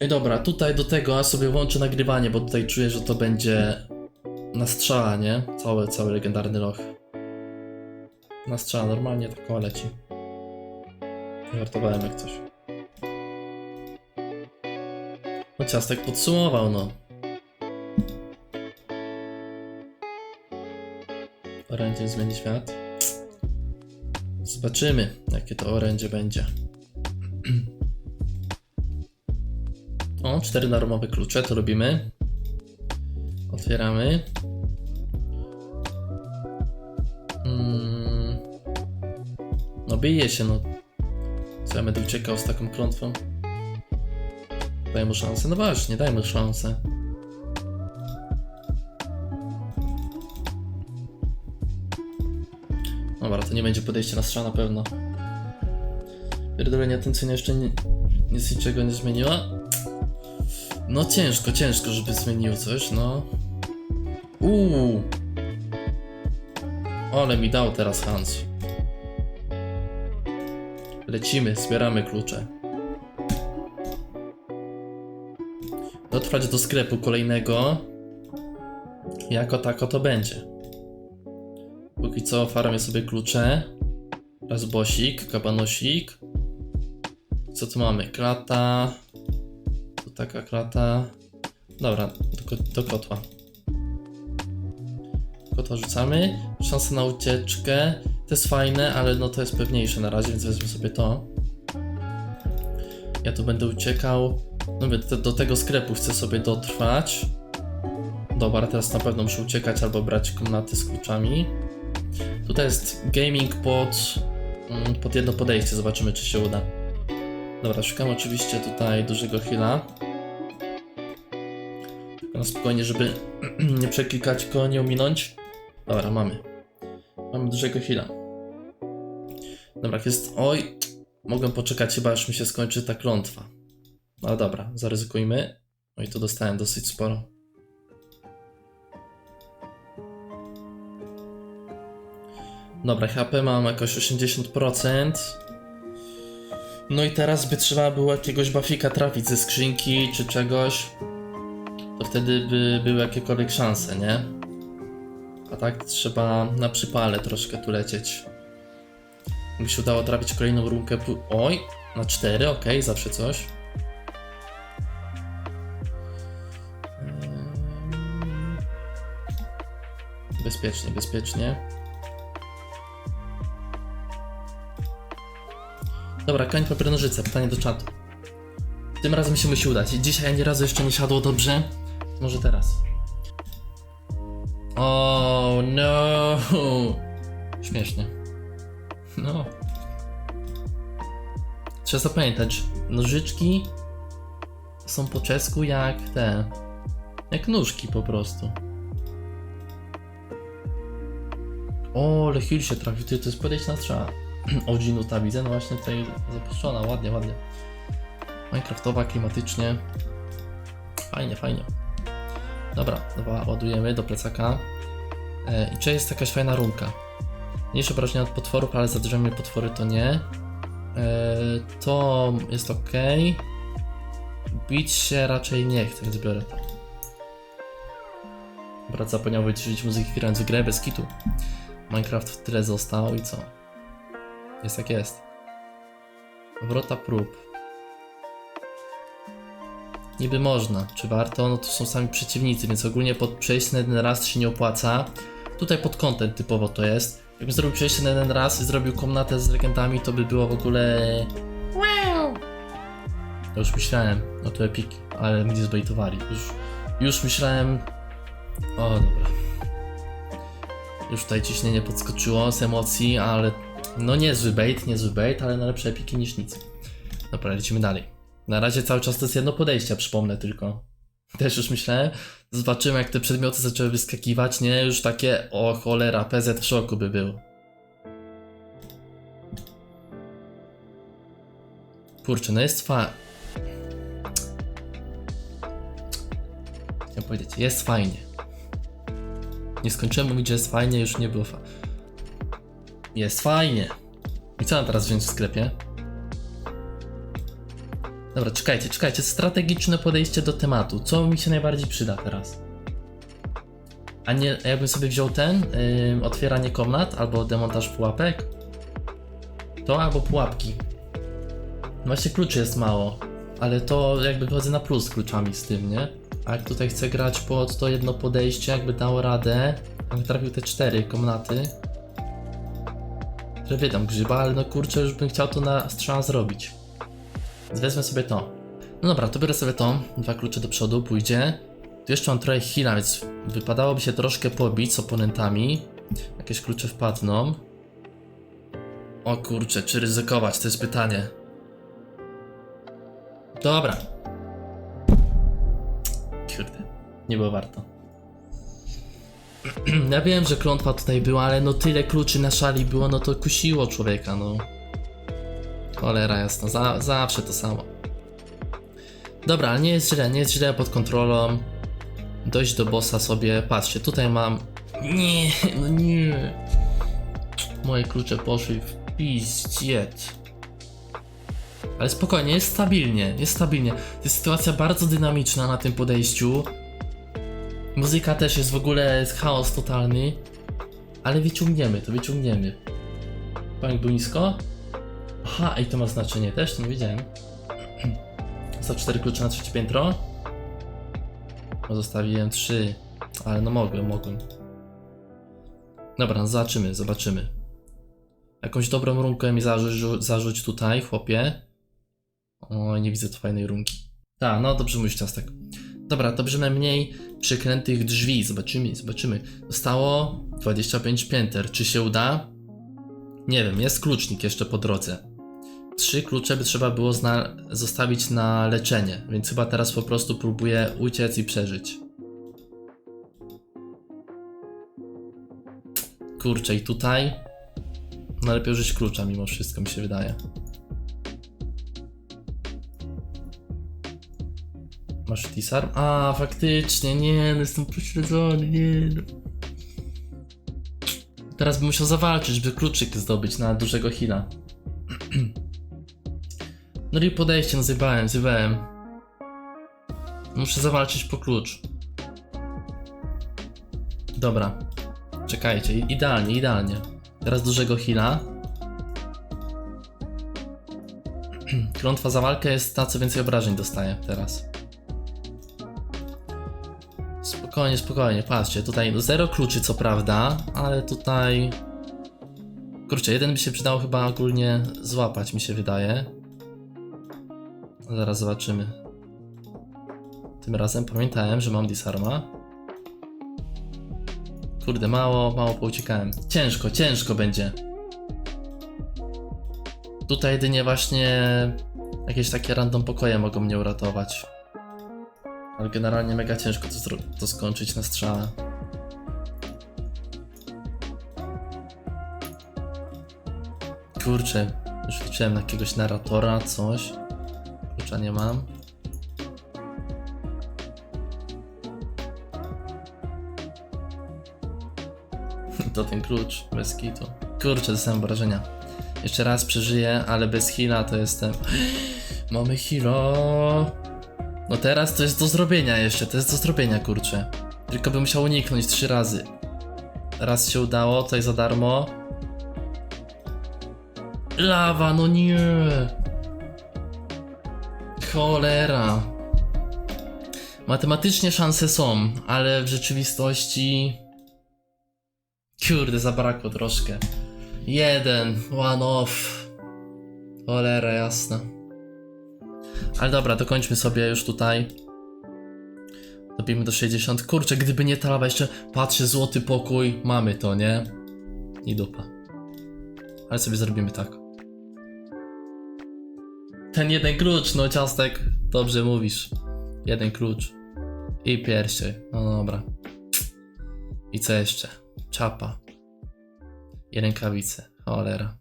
I dobra, tutaj do tego ja sobie włączę nagrywanie, bo tutaj czuję, że to będzie na strzała, nie? Cały, cały legendarny loch. Na strzała, normalnie tak leci. Żartowałem jak coś. No ciastek podsumował, no. Orędzie zmieni świat. Zobaczymy, jakie to orędzie będzie. Cztery darmowe klucze, to robimy. Otwieramy. Mm. No bije się, no. Co ja będę uciekał z taką klątwą? Daj mu szansę. No właśnie, daj mu szansę. Dobra, to nie będzie podejście na strzał na pewno. Pierdolenie atencyjne jeszcze nie, nic niczego nie zmieniła. No ciężko, ciężko, żeby zmienił coś, no. Uuu. Ale mi dał teraz Hans. Lecimy, zbieramy klucze. Dotrwać do sklepu kolejnego. Jako tako to będzie. Póki co farmię sobie klucze. Raz bosik, kabanosik. Co tu mamy? Klata. Taka klata. Dobra, do, do kotła. Kotła rzucamy. Szansa na ucieczkę. To jest fajne, ale no to jest pewniejsze na razie, więc wezmę sobie to. Ja tu będę uciekał. No do, do tego sklepu chcę sobie dotrwać. Dobra, teraz na pewno muszę uciekać albo brać komnaty z kluczami. Tutaj jest gaming pod, mm, pod jedno podejście, zobaczymy czy się uda. Dobra, szukam oczywiście tutaj dużego heala. Na spokojnie, żeby nie przeklikać go, nie ominąć. Dobra, mamy. Mamy dużego heala. Dobra, jest... Oj! Mogłem poczekać chyba, aż mi się skończy ta klątwa. Ale dobra, zaryzykujmy. No i tu dostałem dosyć sporo. Dobra, HP mam jakoś 80%. No i teraz by trzeba było jakiegoś bafika trafić ze skrzynki czy czegoś. Wtedy by były jakiekolwiek szanse, nie? A tak trzeba na przypale troszkę tu lecieć. By się udało trafić kolejną rurkę. pu- Oj, na 4, ok, zawsze coś. Bezpiecznie, bezpiecznie. Dobra, koń papier nożyce, pytanie do czatu. Tym razem się musi udać. Dzisiaj ani razu jeszcze nie siadło dobrze. Może teraz. Oh no! Śmiesznie. No. Trzeba zapamiętać, nożyczki są po czesku jak te. Jak nóżki po prostu. O, ale heal się trafił, to jest podejść na strzała. OG nuta widzę, no właśnie tutaj zapuszczona, ładnie, ładnie. Minecraftowa, klimatycznie. Fajnie, fajnie. Dobra, dobra, ładujemy do plecaka. E, I czy jest jakaś fajna runka? Mniejsze obrażenia od potworów, ale za drzewem potwory to nie. E, to jest ok. Bić się raczej nie chcę, więc biorę to. Brat zapomniał wyciszyć muzyki grając w grę bez kitu. Minecraft w tyle został i co? Jest jak jest. Wrota prób. Niby można. Czy warto? No to są sami przeciwnicy, więc ogólnie pod przejście na jeden raz się nie opłaca. Tutaj pod kątem typowo to jest. Jakbym zrobił przejście na jeden raz i zrobił komnatę z legendami, to by było w ogóle... Wow! Ja już myślałem, no to epiki, ale mnie zbejtowali. Już, już myślałem... O, dobra. Już tutaj ciśnienie podskoczyło z emocji, ale no niezły bait, niezły bait, ale na lepsze epiki niż nic. Dobra, lecimy dalej. Na razie cały czas to jest jedno podejście, przypomnę tylko. Też już myślałem, zobaczymy jak te przedmioty zaczęły wyskakiwać, nie? Już takie, o cholera, PZ w szoku by był. Kurczę, no jest fa... Chciałem powiedzieć, jest fajnie. Nie skończyłem mówić, że jest fajnie, już nie było fa... Jest fajnie. I co mam teraz wziąć w sklepie? Dobra, czekajcie, czekajcie. Strategiczne podejście do tematu. Co mi się najbardziej przyda teraz? A nie, a jakbym sobie wziął ten, yy, otwieranie komnat, albo demontaż pułapek? To albo pułapki. Właśnie kluczy jest mało, ale to jakby wychodzę na plus kluczami z tym, nie? A jak tutaj chcę grać pod to jedno podejście, jakby dało radę, jakby trafił te cztery komnaty, że wydam grzyba, ale no kurczę, już bym chciał to na strzała zrobić. Więc wezmę sobie to. No dobra, to biorę sobie to, dwa klucze do przodu, pójdzie. Tu jeszcze mam trochę heala, więc wypadałoby się troszkę pobić z oponentami. Jakieś klucze wpadną. O kurczę, czy ryzykować, to jest pytanie. Dobra. Kurde, nie było warto. Ja wiem, że klątwa tutaj była, ale no tyle kluczy na szali było, no to kusiło człowieka, no. Cholera jasna, za, zawsze to samo. Dobra, ale nie jest źle, nie jest źle pod kontrolą. Dojść do bossa sobie, patrzcie, tutaj mam... Nie, no nie. Moje klucze poszły w pizdziet. Ale spokojnie, jest stabilnie, jest stabilnie. To jest sytuacja bardzo dynamiczna na tym podejściu. Muzyka też jest w ogóle jest chaos totalny. Ale wyciągniemy, to wyciągniemy. Panik był nisko? Aha, i to ma znaczenie też, to nie wiedziałem. Są cztery klucze na trzecie piętro. Bo Zostawiłem trzy, ale no mogłem, mogłem. Dobra, zobaczymy, zobaczymy. Jakąś dobrą runkę mi zarzuć, zarzuć tutaj, chłopie. O, nie widzę tu fajnej runki. Tak, no dobrze mówisz ciastek. Dobra, to brzmi mniej przeklętych drzwi. Zobaczymy, zobaczymy. Zostało 25 pięter. Czy się uda? Nie wiem, jest klucznik jeszcze po drodze. Trzy klucze by trzeba było zostawić na leczenie, więc chyba teraz po prostu próbuję uciec i przeżyć. Kurczę, i tutaj. No lepiej użyć klucza mimo wszystko, mi się wydaje. Masz disarm? A, faktycznie, nie, no jestem pośledzony, nie. No. Teraz bym musiał zawalczyć, by kluczyk zdobyć na dużego heala. No i podejście, no zjebałem. Muszę zawalczyć po klucz. Dobra. Czekajcie, idealnie, idealnie. Teraz dużego heala. Klątwa za walkę jest ta, co więcej obrażeń dostaje teraz. Spokojnie, spokojnie, patrzcie, tutaj zero kluczy co prawda, ale tutaj... Kurczę, jeden by się przydało chyba ogólnie złapać, mi się wydaje. Zaraz zobaczymy. Tym razem pamiętałem, że mam disarma. Kurde, mało, mało pouciekałem. Ciężko, ciężko będzie. Tutaj jedynie właśnie jakieś takie random pokoje mogą mnie uratować. Ale generalnie mega ciężko to, to skończyć na strzała. Kurczę, już liczyłem na jakiegoś narratora, coś. Klucza nie mam. To ten klucz, bez kitu. Kurczę, dostałem wrażenia. Jeszcze raz przeżyję, ale bez heala to jestem... Mamy heala. No teraz to jest do zrobienia jeszcze, to jest do zrobienia, kurczę. Tylko bym musiał uniknąć trzy razy. Raz się udało, tutaj za darmo. Lawa, no nie. Cholera. Matematycznie szanse są, ale w rzeczywistości... Kurde, zabrakło troszkę. Jeden, one off. Cholera jasna. Ale dobra, dokończmy sobie już tutaj. Dobijmy do 60. Kurczę, gdyby nie ta lawa jeszcze, patrzę, złoty pokój, mamy to, nie? I dupa. Ale sobie zrobimy tak. Ten jeden klucz, no ciastek, dobrze mówisz. Jeden klucz. I pierścień, no dobra. I co jeszcze? Czapa. I rękawice, cholera.